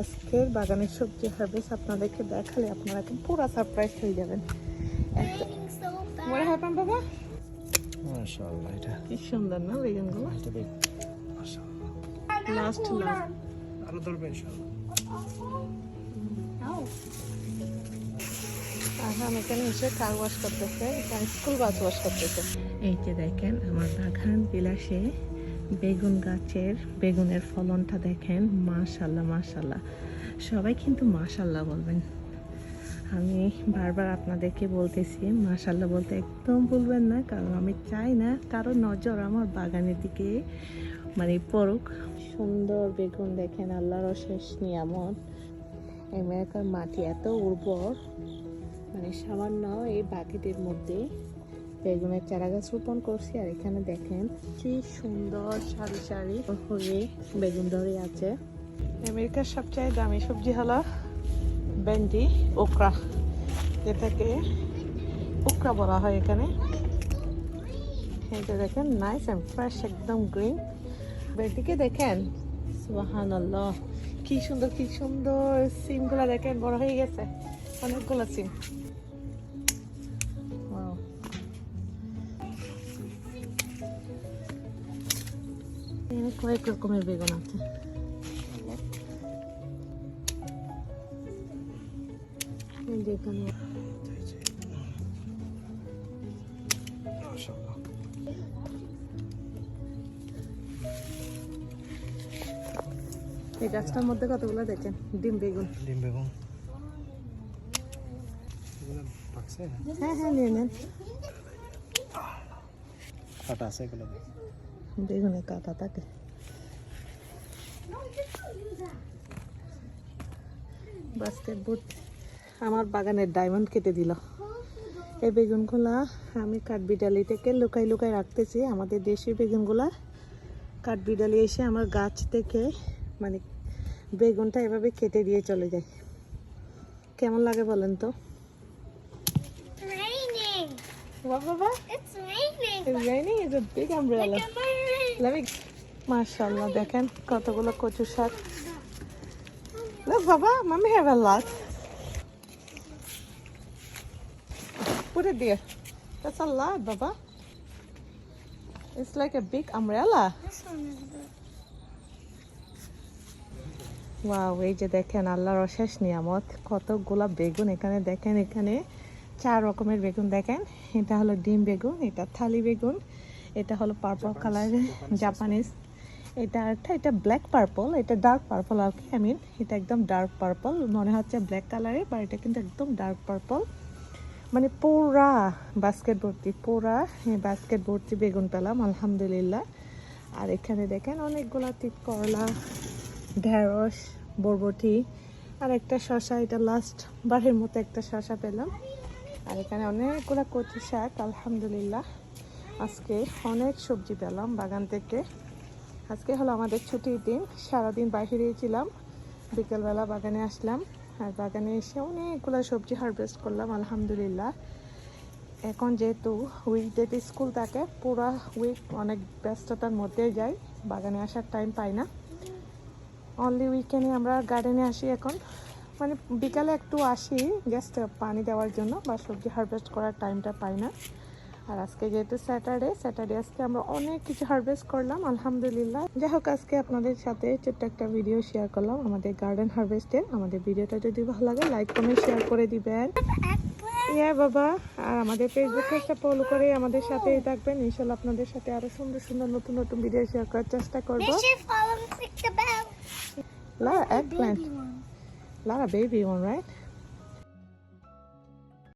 আজকের বাগানের সবজি হারভেস্ট আপনাদেরকে দেখালে আপনারা একদম পুরো সারপ্রাইজ হয়ে যাবেন। মনে হয় বাবা? মাশাআল্লাহ এটা কি সুন্দর না বেগুনগুলো? এটা দেখ মাশাআল্লাহ। লাস্ট লাস্ট আরও ধরবে ইনশাআল্লাহ। এখন এখানে এসে কার ওয়াশ করতেছে। এখানে স্কুল বাস ওয়াশ করতেছে। এই যে দেখেন আমার বাগান বিলাসে বেগুন গাছের, বেগুনের ফলনটা দেখেন, মাশাল্লাহ মাশাল্লাহ। সবাই কিন্তু মাশাল্লাহ বলবেন। আমি বারবার আপনাদেরকে বলতেছি, মাশাল্লাহ বলতে একদম বলবেন না, কারণ আমি চাই না কারও নজর আমার বাগানের দিকে মানে পড়ুক। সুন্দর বেগুন দেখেন, আল্লাহর অশেষ নিয়ামত। আমেরিকার মাটি এত উর্বর মানে সামান্য এই বাকেটের মধ্যে। বেগুনের চারা গাছ রোপণ করছি, আর এখানে দেখেন কি সুন্দর সারি সারি হয়ে বেগুন ধরে আছে। আমেরিকার সবচেয়ে দামি সবজি হলো ভেন্ডি, ওকরা। যেটাকে ওকরা বলা হয় এখানে। এটা দেখেন নাইস অ্যান্ড ফ্রেশ একদম গ্রিন ভেন্ডিকে দেখেন সুবাহান কি সুন্দর কি সুন্দর। সিমগুলো দেখেন, বড় হয়ে গেছে। অনেকগুলো সিম। এখানে কয়েক রকমের বেগুন আছে এই গাছটার মধ্যে কতগুলো দেখেন? ডিম বেগুন। ডিম বেগুন। হ্যাঁ হ্যাঁ নিয়ে নেন। কাটা আছে এগুলো। বেগুনে কাটা থাকে বাস্কেট বুট আমার বাগানের ডায়মন্ড কেটে দিল এই বেগুনগুলা আমি কাঠবিড়ালি থেকে লুকাই লুকাই রাখতেছি আমাদের দেশি বেগুনগুলা কাঠবিড়ালি এসে আমার গাছ থেকে মানে বেগুনটা এভাবে কেটে দিয়ে চলে যায় কেমন লাগে বলেন তো. বাবা It's raining. It's raining. It's a big umbrella. Look মাশাল্লাহ দেখেন কতগুলো কচু শাক। বাবা মামি হ্যাভ আ লাট পুরে দিয়ে That's a lot, Baba. It's এই যে দেখেন আল্লাহর অশেষ নিয়ামত। কতগুলা বেগুন এখানে দেখেন এখানে। চার রকমের বেগুন দেখেন। এটা হলো ডিম বেগুন এটা থালি বেগুন। এটা হলো পার্পল কালারের জাপানিজ এটা একটা, এটা ব্ল্যাক পার্পল এটা ডার্ক পার্পল আর কি আই এটা একদম ডার্ক পার্পল মনে হচ্ছে ব্ল্যাক কালারের বা এটা কিন্তু একদম ডার্ক পার্পল মানে পুরা বাস্কেট ভর্তি, পুরা বাস্কেট ভর্তি বেগুন পেলাম, আলহামদুলিল্লাহ। আর এখানে দেখেন অনেকগুলা তিত করলা, ঢেঁড়স, বরবটি, আর একটা শশা এটা লাস্ট বারের মতো একটা শশা পেলাম। আর এখানে অনেকগুলো কচু শাক, আলহামদুলিল্লাহ। আজকে অনেক সবজি পেলাম বাগান থেকে। আজকে হলো আমাদের ছুটির দিন, সারাদিন বাইরে ছিলাম। বিকেলবেলা বাগানে আসলাম আর বাগানে এসে অনেকগুলো সবজি হারভেস্ট করলাম, আলহামদুলিল্লাহ। এখন যেহেতু উইকডেতে স্কুল থাকে, পুরো উইক অনেক ব্যস্ততার মধ্যে যাই, বাগানে আসার টাইম পাই না। অনলি উইকেন্ডে আমরা গার্ডেনে আসি এখন। মানে বিকালে একটু আসি জাস্ট পানি দেওয়ার জন্য বা সবজি হারভেস্ট করার টাইমটা পাই না। আর আজকে যেহেতু স্যাটারডে স্যাটারডে আজকে আমরা অনেক কিছু হারভেস্ট করলাম আলহামদুলিল্লাহ। যাই হোক আজকে আপনাদের সাথে ছোট্ট একটা ভিডিও শেয়ার করলাম আমাদের গার্ডেন হারভেস্টের আমাদের ভিডিওটা যদি ভালো লাগে লাইক কমেন্ট শেয়ার করে দিবেন। ইয়া বাবা আর আমাদের ফেসবুক পেজটা ফলো করে আমাদের সাথেই থাকবেন। ইনশাল্লাহ আপনাদের সাথে আরও সুন্দর সুন্দর নতুন নতুন ভিডিও শেয়ার করার চেষ্টা করব। Make sure follow and click the bell. লা এক plant of baby one, right?